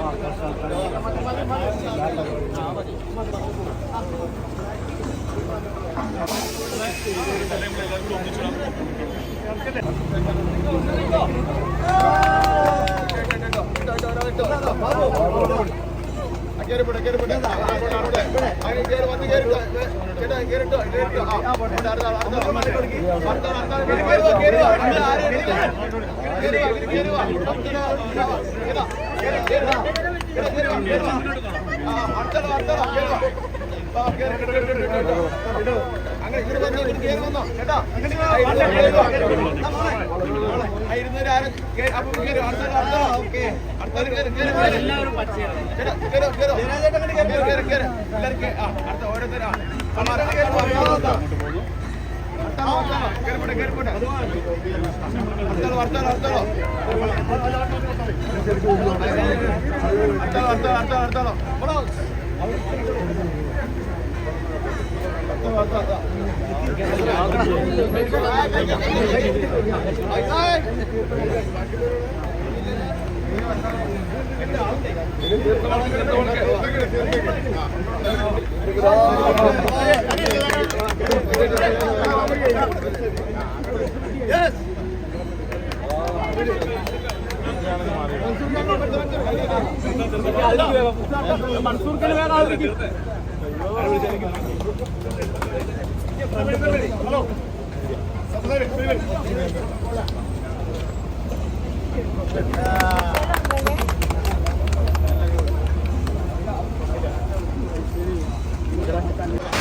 അങ്ങനെ ഇങ്ങനെ വന്നോ ഇങ്ങനെ കയറി വന്നോ അനുസരിച്ച് Yes! ആണെന്ന് മാറിയത് മൺസൂർക്കിന് വേറെ ആളിരിക്കും ഹലോ Gracias.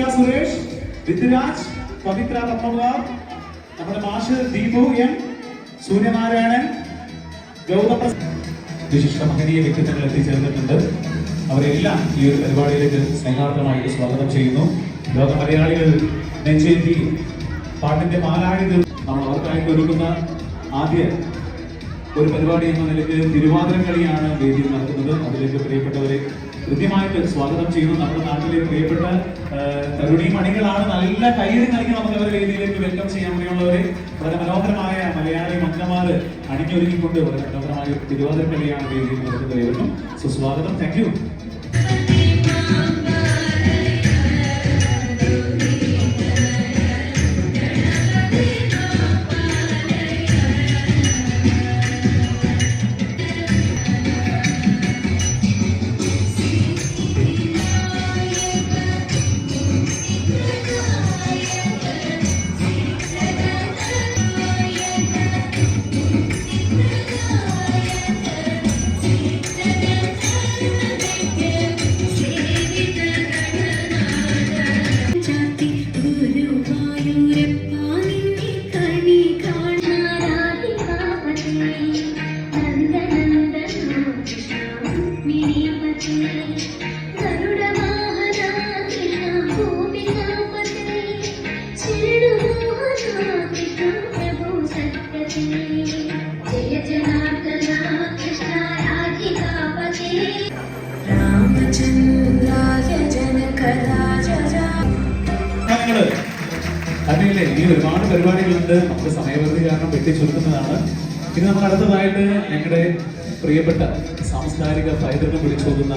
ശിവപ്രിയ സുരേഷ് വിദ്യരാജ് പവിത്ര പത്മകുമാർ നമ്മുടെ മാഷ് ദീപു എം സൂര്യനാരായണൻ ഗൗതമ വിശിഷ്ട മഹനീയ വ്യക്തിത്വങ്ങൾ എത്തിച്ചേർന്നിട്ടുണ്ട്. അവരെല്ലാം ഈ ഒരു പരിപാടിയിലേക്ക് സ്നേഹാർത്ഥമായിട്ട് സ്വാഗതം ചെയ്യുന്നു. ലോക മലയാളികൾ നെഞ്ചേറ്റി പാട്ടിന്റെ മാലാഴി നമ്മൾ അവർക്കായി ഒരുക്കുന്ന ആദ്യ ഒരു പരിപാടി എന്ന നിലയ്ക്ക് തിരുവാതിരക്കളിയാണ് വേദിയിൽ നടക്കുന്നത്. അതിലേക്ക് പ്രിയപ്പെട്ടവരെ കൃത്യമായിട്ട് സ്വാഗതം ചെയ്യുന്നു നമ്മുടെ നാട്ടിലെ പ്രിയപ്പെട്ട തരുണി മണികളാണ്. നല്ല കയ്യിൽ നൽകി നമുക്ക് അവരുടെ വേദിയിലേക്ക് വെൽക്കം ചെയ്യാൻ വേണ്ടിയുള്ളവരെ. വളരെ മനോഹരമായ മലയാളി മന്ത്രമാർ അണിഞ്ഞൊരുങ്ങിക്കൊണ്ട് വളരെ മനോഹരമായ ഒരു തിരുവാതിര കളിയാണ് വേദിയിൽ നടക്കുന്നത് സ്വാഗതം. സുസ്വാഗതം താങ്ക് യു തന്നെയല്ലേ ഇനി ഒരുപാട് പരിപാടികളുണ്ട്. നമുക്ക് സമയപരിധി കാരണം വെട്ടിച്ചുരുക്കുന്നതാണ്. ഇനി നമുക്ക് അടുത്തതായിട്ട് ഞങ്ങളുടെ പ്രിയപ്പെട്ട സാംസ്കാരിക പൈതൃകം വിളിച്ചോതുന്ന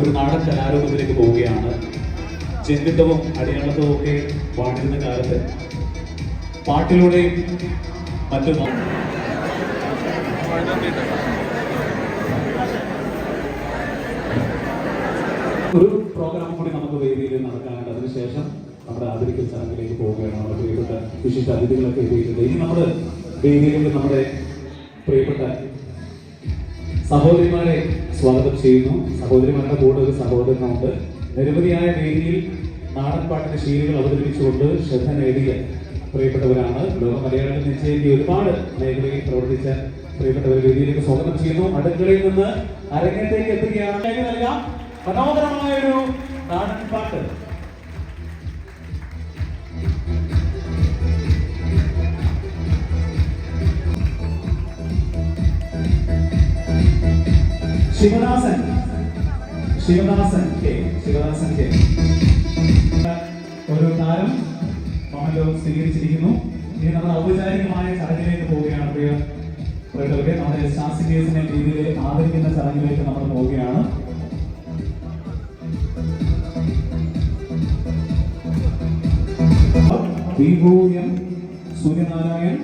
ഒരു നാടൻ കലാരൂപത്തിലേക്ക് പോവുകയാണ്. ചെങ്കിട്ടവും അടിയാളത്തവും ഒക്കെ പാടിരുന്ന കാലത്ത് പാട്ടിലൂടെയും മറ്റു ഒരു പ്രോഗ്രാം കൂടി നമുക്ക് വേദിയിൽ നടക്കാനുണ്ട്. അതിനുശേഷം നമ്മുടെ ആദരിക്കൽ ചടങ്ങിലേക്ക് പോവുകയാണ്. നമ്മുടെ പ്രിയപ്പെട്ട വിശിഷ്ട അതിഥികളൊക്കെ എത്തിയിട്ടുണ്ട്. ഇനി നമ്മുടെ വേദിയിലേക്ക് നമ്മുടെ പ്രിയപ്പെട്ട സഹോദരിമാരെ സ്വാഗതം ചെയ്യുന്നു. സഹോദരിമാരുടെ കൂടെ ഒരു സഹോദരനുണ്ട്. നിരവധിയായ വേദിയിൽ നാടൻ പാട്ടിന്റെ ശീലുകൾ അവതരിപ്പിച്ചുകൊണ്ട് ശ്രദ്ധ നേടിയ പ്രിയപ്പെട്ടവരാണ്. ലോക മലയാളത്തിൽ നിശ്ചയിക്കുക ഒരുപാട് മേഖലയിൽ പ്രവർത്തിച്ച പ്രിയപ്പെട്ടവർ വേദിയിലേക്ക് സ്വാഗതം ചെയ്യുന്നു. അടുക്കളയിൽ നിന്ന് അരങ്ങത്തേക്ക് എത്തുകയാണ്. മനോഹരമായ ഒരു നാടൻ ശിവദാസൻ. ശിവദാസൻ കെ. ശിവദാസൻ കെ. ഒരു താരം മോഹൻലോ സ്വീകരിച്ചിരിക്കുന്നു. ഇനി നമ്മൾ ഔപചാരികമായ ചടങ്ങിലേക്ക് പോവുകയാണ് പ്രിയ പ്രിയപ്പെട്ടവരെ നമ്മുടെ ശാസ്ത്രീയസിനെ രീതിയിൽ ആദരിക്കുന്ന ചടങ്ങിലേക്ക് നമ്മൾ പോവുകയാണ്. ദീപു സൂര്യനാരായൺ സൂര്യനാരായൺ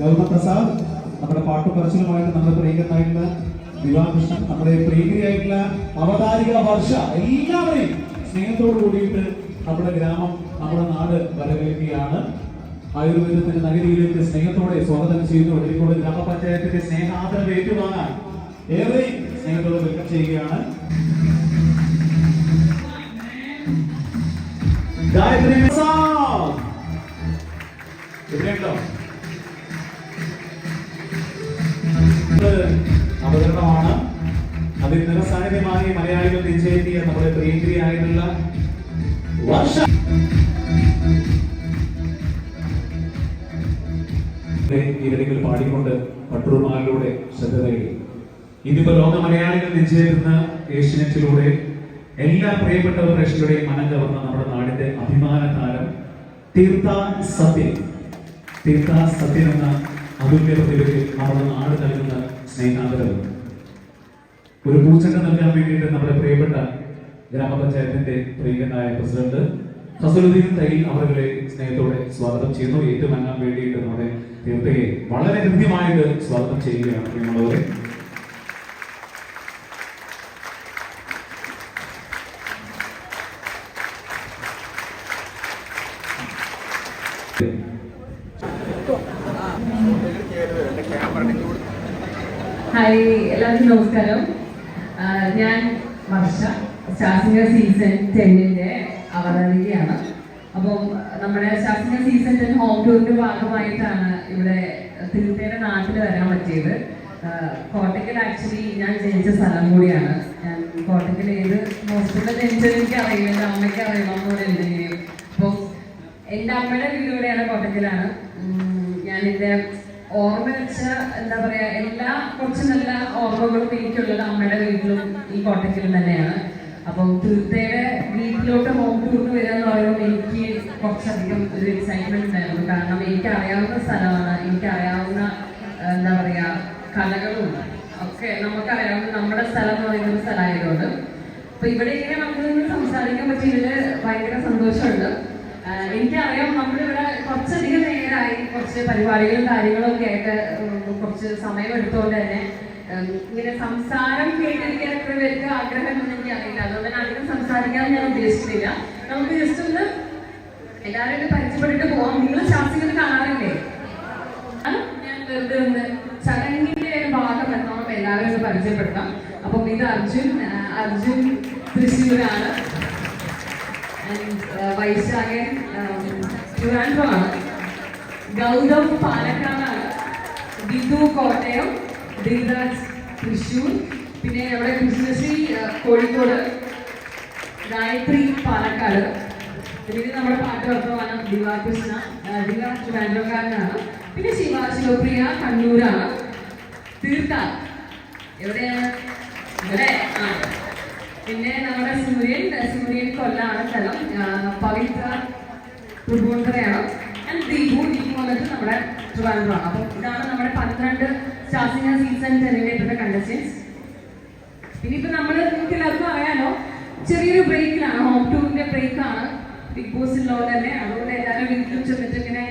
ഗൗതമപ്രസാദ് നമ്മുടെ പാട്ടുപറച്ചിലുമായിട്ട് നമ്മുടെ പ്രിയങ്കരനായിട്ടുള്ള ദിവാകൃഷ്ണൻ നമ്മുടെ പ്രീതിയായിട്ടുള്ള അവതാരിക വർഷ എല്ലാവരെയും സ്നേഹത്തോട് കൂടിയിട്ട് നമ്മുടെ ഗ്രാമം നമ്മുടെ നാട് വരവേൽക്കുകയാണ്. ആയുർവേദത്തിന്റെ നഗരിയിലേക്ക് സ്നേഹത്തോടെ സ്വാഗതം ചെയ്യുന്നു ഒരിക്കോട് ഗ്രാമപഞ്ചായത്തിന്റെ സ്നേഹാദരവ് ഏറ്റുവാങ്ങാൻ ഏറെ സ്നേഹത്തോടെ വെൽക്കം ചെയ്യുകയാണ്. ഗായത്രി അതിൽ നിറസാന്നിധ്യമായി മലയാളികൾ നിശ്ചയിക്കുക നമ്മുടെ പ്രിയങ്കരിയായിട്ടുള്ള വർഷ ഇവരെങ്കിലും പാടിക്കൊണ്ട് പട്ടുറുമാലിലൂടെ ശ്രദ്ധ നേടി. ഇതിപ്പോ ലോക മലയാളികൾ നിശ്ചയിക്കുന്ന ഏഷ്യനെറ്റിലൂടെ എല്ലാ പ്രിയപ്പെട്ടവർ രക്ഷയുടെയും മനം കവർന്ന നമ്മുടെ നാടിന്റെ അഭിമാന താരം തീർത്ഥ സത്യൻ. തീർത്ഥ സത്യൻ എന്ന അതുല്യ പ്രതിഭയ്ക്ക് നമ്മുടെ നാട് നൽകുന്ന സ്നേഹാദരവ്. ഒരു പൂച്ചക്ക നൽകാൻ വേണ്ടിയിട്ട് നമ്മുടെ പ്രിയപ്പെട്ട ഗ്രാമപഞ്ചായത്തിന്റെ പ്രിയനായ പ്രസിഡന്റ് ഫസലുദ്ദീൻ തൈൽ അവരുടെ സ്നേഹത്തോടെ സ്വാഗതം ചെയ്യുന്നു. ഏറ്റുമങ്ങാൻ വേണ്ടിയിട്ട് നമ്മുടെ തീർത്ഥയെ വളരെ ഹൃദ്യമായിട്ട് സ്വാഗതം ചെയ്യുകയാണ് പ്രിയമുള്ളവരെ. ഹായ് എല്ലാവർക്കും നമസ്കാരം. ഞാൻ വർഷ ശാസ്ത്രീയ സീസൺ ടെന്നിന്റെ അവതാരികയാണ്. അപ്പം നമ്മുടെ ശാസ്ത്രീയ സീസൺ ടെൻ ഹോം ടൂറിന്റെ ഭാഗമായിട്ടാണ് ഇവിടെ തിരുത്തേടെ നാട്ടിൽ വരാൻ പറ്റിയത്. കോട്ടയ്ക്കൽ ആക്ച്വലി ഞാൻ ജനിച്ച സ്ഥലം കൂടിയാണ്. ഞാൻ കോട്ടയ്ക്കൽ ഏത് ഹോസ്പിറ്റലിൽ ജനിച്ചത് എനിക്ക് അറിയില്ല എന്റെ അമ്മയ്ക്ക് അറിയണം എന്നോട് എന്തെങ്കിലും അപ്പം എന്റെ അമ്മയുടെ വീട് ഇവിടെയാണ് കോട്ടയ്ക്കലാണ് ഞാൻ ഓർമ്മ വെച്ച എന്താ പറയാ എല്ലാ കുറച്ച് നല്ല ഓർമ്മകളും എനിക്കുള്ളത് അമ്മയുടെ വീട്ടിലും ഈ കോട്ടയ്ക്കിലും തന്നെയാണ്. അപ്പം തീർത്തയുടെ വീട്ടിലോട്ട് ഹോം വരിക എന്ന് പറയുമ്പോൾ എനിക്ക് കുറച്ചധികം ഒരു എക്സൈറ്റ്മെന്റ് ഉണ്ടായിരുന്നു. കാരണം എനിക്ക് അറിയാവുന്ന സ്ഥലമാണ് എനിക്ക് അറിയാവുന്ന എന്താ പറയാ കലകളും ഒക്കെ നമുക്ക് അറിയാവുന്ന നമ്മുടെ സ്ഥലം എന്ന് പറയുന്ന സ്ഥലമായതുകൊണ്ട്. അപ്പൊ ഇവിടെ ഇങ്ങനെ നമുക്ക് സംസാരിക്കാൻ പറ്റിയതിൽ ഭയങ്കര സന്തോഷമുണ്ട്. എനിക്കറിയാം നമ്മളിവിടെ കുറച്ചധികം നേരമായി കുറച്ച് പരിപാടികളും കാര്യങ്ങളും ഒക്കെ ആയിട്ട് കുറച്ച് സമയം എടുത്തുകൊണ്ട് തന്നെ ഇങ്ങനെ സംസാരം കേട്ടിരിക്കാൻ എത്ര പേർക്ക് ആഗ്രഹം ഉണ്ടെന്ന് എനിക്ക് അറിയില്ല അതുകൊണ്ട് തന്നെ അധികം സംസാരിക്കാൻ ഞാൻ ഉദ്ദേശിച്ചില്ല നമുക്ക് ജസ്റ്റ് ഒന്ന് എല്ലാവരും പരിചയപ്പെട്ടിട്ട് പോവാം. നിങ്ങൾ ശാസ്ത്രീയത കാണാറില്ലേ? ഞാൻ വെറുതെ ഒന്ന് ചടങ്ങിന്റെ ഭാഗം എത്തോളം എല്ലാവരും ഒന്ന് പരിചയപ്പെടുത്താം. അപ്പം ഇത് അർജുൻ അർജുൻ തൃശ്ശൂരാണ്. വൈശാഖൻ ആണ് ഗൗതം പാലക്കാടാണ്. ബിന്ദു കോട്ടയം ദിൽരാജ് തൃശൂർ പിന്നെ അവിടെ കൃഷ്ണശ്രീ കോഴിക്കോട് ഗായത്രി പാലക്കാട്. പിന്നെ നമ്മുടെ പാട്ട് വർത്തമാനം ദിവാ കൃഷ്ണ ദിവ പിന്നെ ശിവ ശിവപ്രിയ കണ്ണൂരാണ്. തീർത്ഥ എവിടെയാണ്? ഇവിടെ. പിന്നെ നമ്മുടെ സൂര്യൻ സൂര്യൻ കൊല്ലാണ് സ്ഥലം. പവിത്ര തൃപ്പൂണിത്തറയാണ് ആൻഡ് ദീപു ദീപു വന്നിട്ട് നമ്മുടെ ട്രിവാൻഡ്രമാണ് അപ്പം ഇതാണ് നമ്മുടെ പന്ത്രണ്ട് ശാസ്ത്രീയ സീസൺ ടെലിവേറ്ററിന്റെ കണ്ടസ്റ്റൻസ് ഇനിയിപ്പോ നമ്മൾ നിങ്ങൾക്ക് എല്ലാവർക്കും അറിയാലോ ചെറിയൊരു ബ്രേക്കിലാണ് ഹോം ടൂറിന്റെ ബ്രേക്കാണ് ബിഗ് ബോസിലുള്ളത് തന്നെ. അതുകൊണ്ട് എല്ലാവരും വീട്ടിലും ചെന്നിട്ട് ഇങ്ങനെ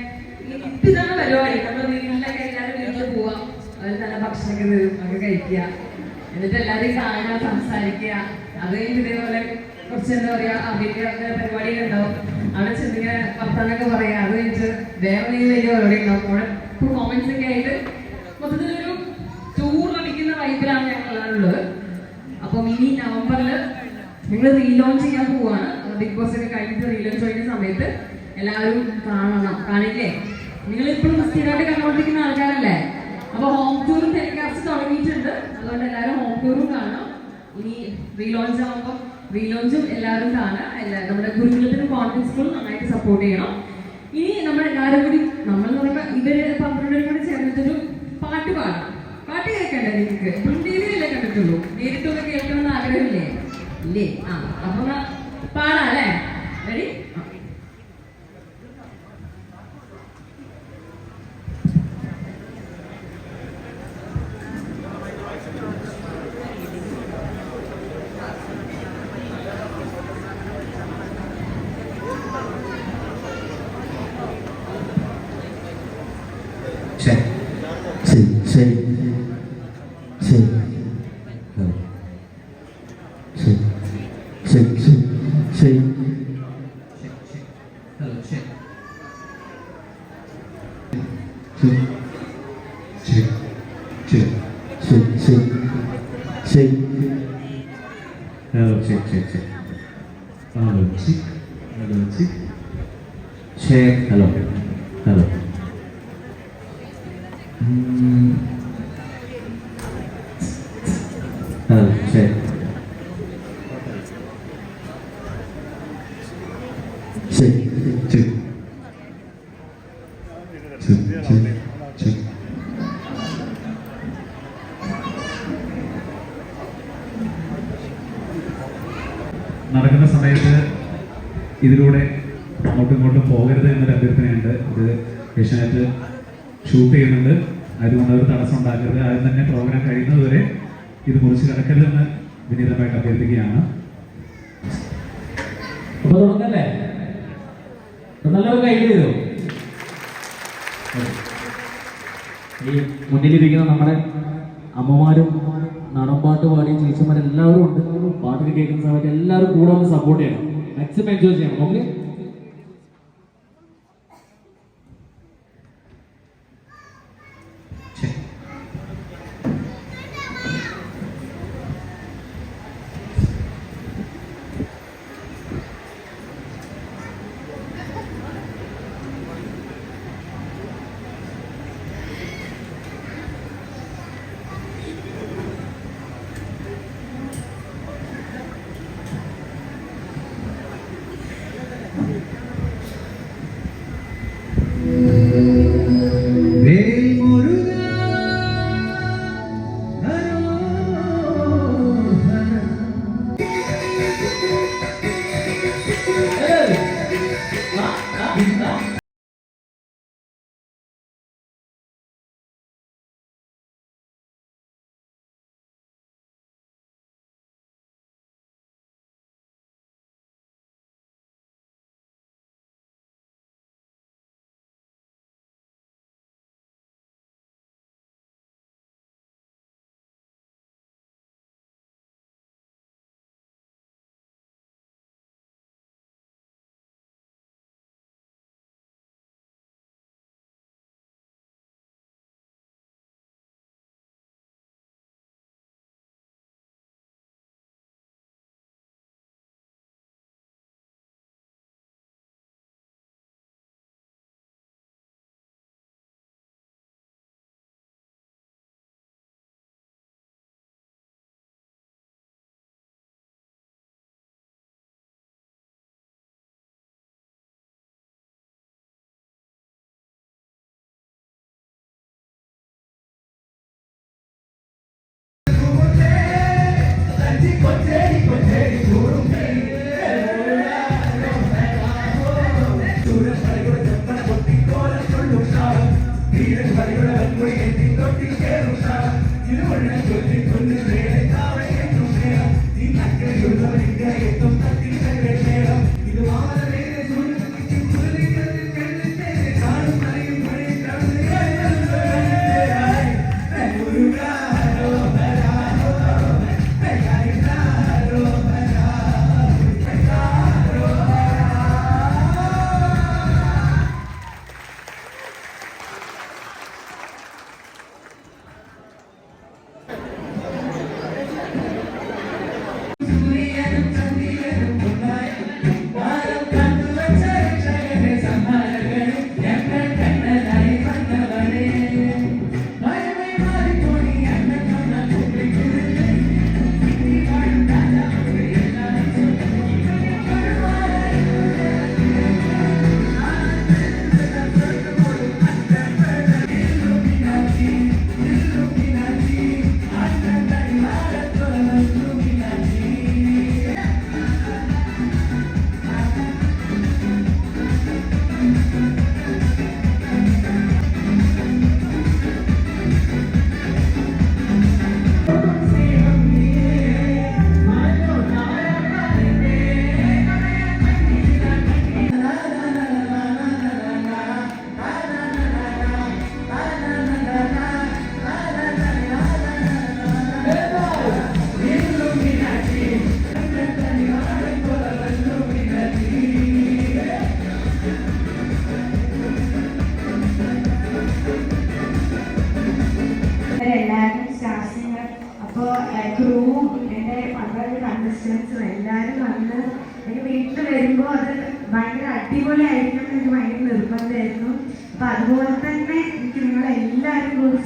ഇതാണ് പരിപാടി. നമ്മൾ വീട്ടിലൊക്കെ എല്ലാവരും വീട്ടിൽ പോവാം. അവർ നല്ല ഭക്ഷണമൊക്കെ തരും. ഒക്കെ കഴിക്കുക. എന്നിട്ട് എല്ലാവരും കാണുക സംസാരിക്കുക. അത് കഴിഞ്ഞ് ഇതേപോലെ കുറച്ച് എന്താ പറയാ അവരുടെ പരിപാടികൾ ഉണ്ടാവും. അവിടെ ചെന്നിങ്ങനെ വർത്താനൊക്കെ പറയാം. അത് കഴിഞ്ഞിട്ട് വേറെ എന്തെങ്കിലും അവിടെ പെർഫോമൻസ് ഒക്കെ ആയിട്ട് മൊത്തത്തിലൊരു ടൂർ അടിക്കുന്ന വൈബിലാണ് ഞങ്ങളുള്ളത്. അപ്പം ഇനി നവംബറിൽ നിങ്ങൾ റീലോഞ്ച് ചെയ്യാൻ പോവാണ്. ബിഗ് ബോസ് ഒക്കെ കഴിഞ്ഞിട്ട് റീലോഞ്ച് ചെയ്യുന്ന സമയത്ത് എല്ലാവരും കാണണം. കാണില്ലേ? നിങ്ങൾ ഇപ്പോഴും സ്ഥിരമായിട്ട് കണ്ടുകൊണ്ടിരിക്കുന്ന ആൾക്കാരല്ലേ? അപ്പൊ ഹോം ടൂറും ടെലികാസ്റ്റ് തുടങ്ങിയിട്ടുണ്ട്. അതുകൊണ്ട് എല്ലാവരും ഹോം ടൂറും കാണാം ഇനി റീലോഞ്ച് ആകുമ്പോൾ റീലോഞ്ചും എല്ലാവരും കാണുക എല്ലാ നമ്മുടെ ഗുരുകുലത്തിന് കോൺഫിഡൻസ് സ്കൂൾ നന്നായിട്ട് സപ്പോർട്ട് ചെയ്യണം. ഇനി നമ്മൾ എല്ലാവരും കൂടി നമ്മൾ എന്ന് പറയുമ്പോൾ ഇവർ പന്ത്രണ്ടും കൂടി ചേർന്നിട്ടൊരു പാട്ട് പാടാം. പാട്ട് കേൾക്കണ്ടേ നിങ്ങൾക്ക്? വിയിലല്ലേ കണ്ടിട്ടുള്ളൂ. നേരിട്ടൊന്ന് കേൾക്കണമെന്ന് ആഗ്രഹമില്ലേ? ഇല്ലേ? ആ അപ്പൊ പാടാം. Hello, Chick. Hello, Chick. Check. Hello. Hello. Hmm. Asianet shoot ചെയ്യുന്നുണ്ട്. അതുകൊണ്ട് ഒരു തടസ്സം ഉണ്ടാക്കരുത്. ആദ്യം തന്നെ പ്രോഗ്രാം കഴിയുന്നതുവരെ ഇത് മുറിച്ച് കിടക്കരുതെന്ന് വിനീതമായിട്ട് അഭ്യർത്ഥിക്കുകയാണ്. നല്ലൊരു ഈ മുന്നിലിരിക്കുന്ന നമ്മുടെ അമ്മമാരും നടപ്പാട്ട് പാടി ചേച്ചിമാരെല്ലാവരും ഉണ്ട്. പാട്ടിന് കേൾക്കുന്ന സമയത്ത് എല്ലാവരും കൂടെ ഒന്ന് സപ്പോർട്ട് ചെയ്യണം. മാക്സിമം എൻജോയ് ചെയ്യണം. ഓക്കെ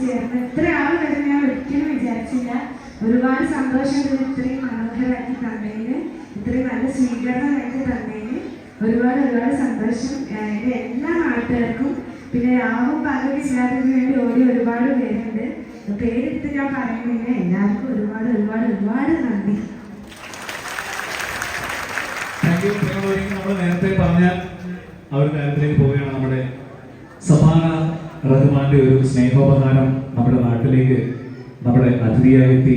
ചേർന്ന് ഇത്ര ആൾ വരും ഞാൻ ഒരിക്കലും വിചാരിച്ചില്ല. ഒരുപാട് സന്തോഷം ഇത് ഇത്രയും മനോഹരമാക്കി തന്നതിന് ഇത്രയും നല്ല സ്വീകരണം എനിക്ക് തന്നതിന്. ഒരുപാട് ഒരുപാട് സന്തോഷം. എന്റെ എല്ലാ നാട്ടുകാർക്കും. പിന്നെ രാവും പകലും ഇല്ലാത്തതിന് വേണ്ടി ഓടി ഒരുപാട് പേരുണ്ട്. പേരെടുത്ത് ഞാൻ പറയുന്നില്ല എല്ലാവർക്കും ഒരുപാട് ഒരുപാട് ഒരുപാട് നന്ദി. നമ്മൾ നേരത്തെ പറഞ്ഞ ആ ഒരു കാര്യത്തിലേക്ക് പോവുകയാണ് നമ്മുടെ സഫാന റഹ്മാന്റെ ഒരു സ്നേഹോപഹാരം നമ്മുടെ നാട്ടിലേക്ക് നമ്മുടെ അതിഥിയായി എത്തി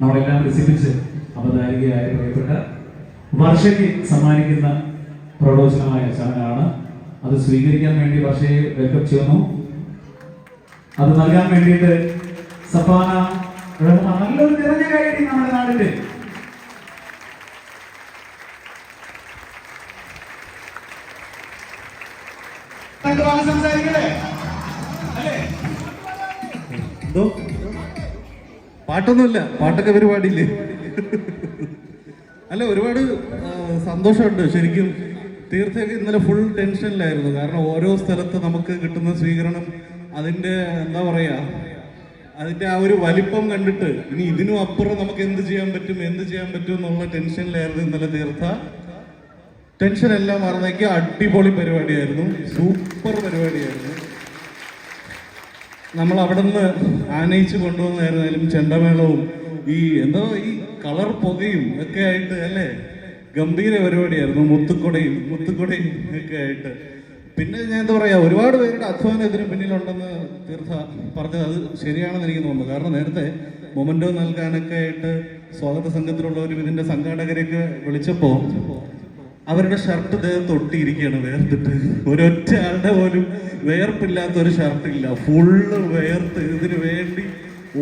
നമ്മളെല്ലാം രസിപ്പിച്ച് അവതാരികയായ പ്രിയപ്പെട്ട വർഷയ്ക്ക് സമ്മാനിക്കുന്ന പ്രലോചനമായ ചടങ്ങാണ്. അത് സ്വീകരിക്കാൻ വേണ്ടി വർഷയെ വെൽക്കം ചെയ്യുന്നു. അത് നൽകാൻ വേണ്ടിയിട്ട് സഫാന നല്ലൊരു നിറഞ്ഞ നമ്മുടെ നാടിന്റെ സംസാരിക്കട്ടെ? പാട്ടൊന്നുമില്ല പാട്ടൊക്കെ പരിപാടിയില്ലേ അല്ല ഒരുപാട് സന്തോഷമുണ്ട്. ശരിക്കും തീർച്ചയായും ഇന്നലെ ഫുൾ ടെൻഷനിലായിരുന്നു കാരണം ഓരോ സ്ഥലത്ത് നമുക്ക് കിട്ടുന്ന സ്വീകരണം അതിന്റെ എന്താ പറയാ അതിന്റെ ആ ഒരു വലിപ്പം കണ്ടിട്ട് ഇനി ഇതിനും അപ്പുറം നമുക്ക് എന്ത് ചെയ്യാൻ പറ്റും എന്ത് ചെയ്യാൻ പറ്റും എന്നുള്ള ടെൻഷനിലായിരുന്നു ഇന്നലെ തീർത്ത. ടെൻഷൻ എല്ലാം മറന്നേക്ക് അടിപൊളി പരിപാടിയായിരുന്നു. സൂപ്പർ പരിപാടിയായിരുന്നു. നമ്മൾ അവിടെ നിന്ന് ആനയിച്ച് കൊണ്ടുവന്നായിരുന്നാലും ചെണ്ടമേളവും ഈ എന്തോ ഈ കളർ പുകയും ഒക്കെ ആയിട്ട് അല്ലേ? ഗംഭീര പരിപാടിയായിരുന്നു. മുത്തുക്കൊടയും മുത്തുക്കൊടയും ഒക്കെ ആയിട്ട്. പിന്നെ ഞാൻ എന്താ പറയാ ഒരുപാട് പേരുടെ അധ്വാനം ഇതിന് പിന്നിലുണ്ടെന്ന് തീർത്ഥ പറഞ്ഞത് അത് ശരിയാണെന്ന് എനിക്ക് തോന്നുന്നു. കാരണം നേരത്തെ മൊമെന്റോ നൽകാനൊക്കെ ആയിട്ട് സ്വാഗത സംഘത്തിലുള്ളവരും ഇതിന്റെ സംഘാടകരെയൊക്കെ വിളിച്ചപ്പോ അവരുടെ ഷർട്ട് ദേഹത്ത് തൊട്ടിയിരിക്കുകയാണ് വേർത്തിട്ട്. ഒരൊറ്റ ആളുടെ പോലും വേർപ്പില്ലാത്ത ഒരു ഷർട്ട് ഇല്ല. Full worth. ഇതിന് വേണ്ടി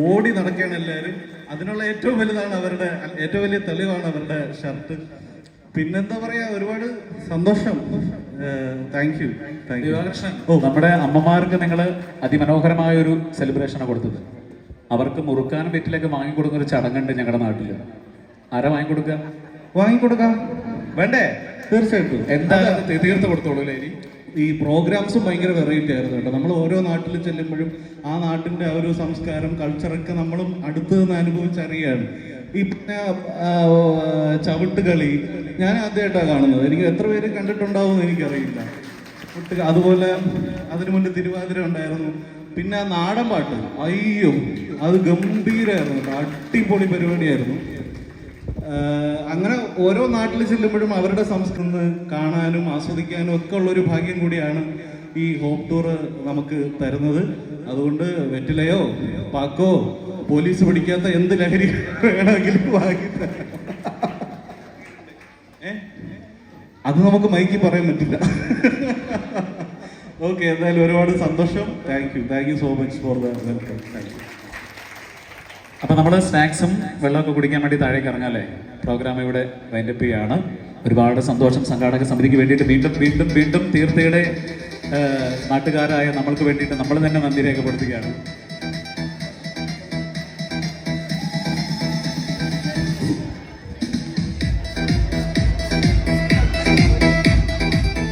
ഓടി നടക്കുകയാണ് എല്ലാവരും. അതിനുള്ള ഏറ്റവും വലുതാണ് അവരുടെ ഏറ്റവും വലിയ തെളിവാണ് അവരുടെ ഷർട്ട് പിന്നെന്താ പറയാ ഒരുപാട് സന്തോഷം. Thank you thank you Yuvakrishnan നമ്മുടെ അമ്മമാർക്ക് നിങ്ങൾ അതിമനോഹരമായ ഒരു സെലിബ്രേഷനാണ് കൊടുത്തത്. അവർക്ക് മുറുക്കാനും വീട്ടിലേക്ക് വാങ്ങിക്കൊടുക്കുന്ന ഒരു ചടങ്ങുണ്ട് ഞങ്ങളുടെ നാട്ടിൽ ആരാ വാങ്ങിക്കൊടുക്കുക വാങ്ങിക്കൊടുക്കാം. വേണ്ടേ? തീർച്ചയായിട്ടും. എന്തായാലും തീർത്ത് കൊടുത്തോളൂ അല്ലേ ഇനി ഈ പ്രോഗ്രാംസും ഭയങ്കര വെറൈറ്റി ആയിരുന്നു കേട്ടോ. നമ്മൾ ഓരോ നാട്ടിൽ ചെല്ലുമ്പോഴും ആ നാട്ടിന്റെ ആ ഒരു സംസ്കാരം കൾച്ചറൊക്കെ നമ്മളും അടുത്ത് നിന്ന് അനുഭവിച്ചറിയാണ് ഈ പിന്നെ ചവിട്ട് കളി ഞാൻ ആദ്യമായിട്ടാണ് കാണുന്നത്. എനിക്ക് എത്ര പേര് കണ്ടിട്ടുണ്ടാവും എനിക്കറിയില്ല. അതുപോലെ അതിനു മുന്നേ തിരുവാതിര ഉണ്ടായിരുന്നു. പിന്നെ നാടൻ പാട്ട് അയ്യോ അത് ഗംഭീരമായിരുന്നു അടിപൊളി പരിപാടിയായിരുന്നു. അങ്ങനെ ഓരോ നാട്ടിൽ ചെല്ലുമ്പോഴും അവരുടെ സംസ്കൃതം കാണാനും ആസ്വദിക്കാനും ഒക്കെ ഉള്ളൊരു ഭാഗ്യം കൂടിയാണ് ഈ ഹോം ടൂർ നമുക്ക് തരുന്നത്. അതുകൊണ്ട് വെറ്റിലയോ പാക്കോ പോലീസ് പിടിക്കാത്ത എന്ത് ലഹരി വേണമെങ്കിലും വാങ്ങി? അത് നമുക്ക് മൈക്കി പറയാൻ പറ്റില്ല. ഓക്കെ എന്തായാലും ഒരുപാട് സന്തോഷം. Thank you. Thank you so much for the welcome. Thank you. അപ്പൊ നമ്മൾ സ്നാക്സും വെള്ളമൊക്കെ കുടിക്കാൻ വേണ്ടി താഴേക്ക് ഇറങ്ങാല്ലേ? പ്രോഗ്രാം ഇവിടെ വൈൻഡപ്പ് ചെയ്യാണ്. ഒരുപാട് സന്തോഷം സംഘാടക സമിതിക്ക് വേണ്ടിയിട്ട് വീണ്ടും വീണ്ടും വീണ്ടും തീർത്ഥയുടെ നാട്ടുകാരായ നമ്മൾക്ക് വേണ്ടിയിട്ട് നമ്മൾ തന്നെ നന്ദി രേഖപ്പെടുത്തുകയാണ്